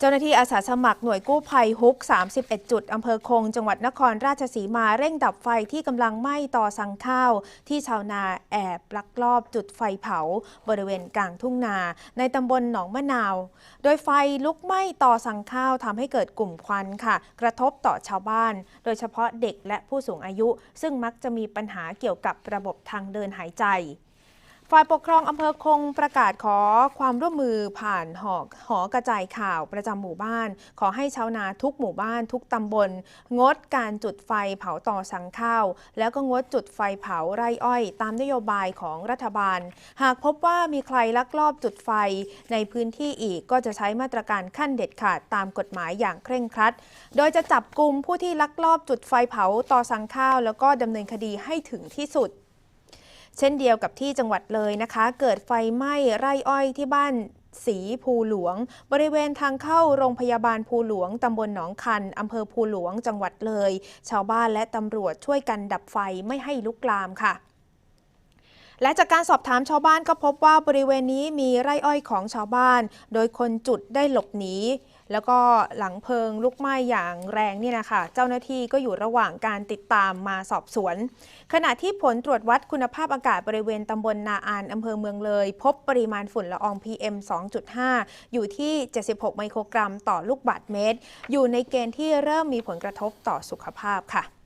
เจ้าหน้าที่อาสาสมัครหน่วยกู้ภัยฮุก 31 จุด อำเภอคง จังหวัดนครราชสีมาเร่งดับไฟที่กำลังไหม้ต่อสังข้าว ที่ชาวนาแอบลักลอบจุดไฟเผา บริเวณกลางทุ่งนา ในตำบลหนองมะนาว โดยไฟลุกไหม้ต่อสังข้าวทำให้เกิดกลุ่มควันค่ะ กระทบต่อชาวบ้าน โดยเฉพาะเด็กและผู้สูงอายุ ซึ่งมักจะมีปัญหาเกี่ยวกับระบบทางเดินหายใจ ฝ่ายปกครองอำเภอคงประกาศขอความร่วมมือผ่านหอกหอกระจายข่าวประจำหมู่บ้าน ขอให้ชาวนาทุกหมู่บ้านทุกตำบล งดการจุดไฟเผาต่อสังข้าว แล้วก็งดจุดไฟเผาไร่อ้อย ตามนโยบายของรัฐบาล หากพบว่ามีใครลักลอบจุดไฟในพื้นที่อีกก็จะใช้มาตรการขั้นเด็ดขาดตามกฎหมายอย่างเคร่งครัด โดยจะจับกลุ่มผู้ที่ลักลอบจุดไฟเผาต่อสังข้าว แล้วก็ดำเนินคดีให้ถึงที่สุด เช่นเดียวกับที่จังหวัดเลยนะคะ เกิดไฟไหม้ไร่อ้อยที่บ้านสีภูหลวง บริเวณทางเข้าโรงพยาบาลภูหลวง ตำบลหนองคัน อำเภอภูหลวง จังหวัดเลย ชาวบ้านและตำรวจช่วยกันดับไฟไม่ให้ลุกลามค่ะ และจากการสอบถามชาวบ้านก็พบว่าบริเวณนี้มีไร่อ้อยของชาวบ้าน โดยคนจุดได้หลบหนีแล้วก็หลังเพลิงลุกไหม้อย่างแรงนี่นะคะเจ้าหน้าที่ก็อยู่ระหว่างการติดตามมาสอบสวน ขณะที่ผลตรวจวัดคุณภาพอากาศบริเวณตำบลนาอานอำเภอเมืองเลย พบปริมาณฝุ่นละออง PM 2.5 อยู่ที่ 76 ไมโครกรัมต่อลูกบาศก์เมตร อยู่ในเกณฑ์ที่เริ่มมีผลกระทบต่อสุขภาพค่ะ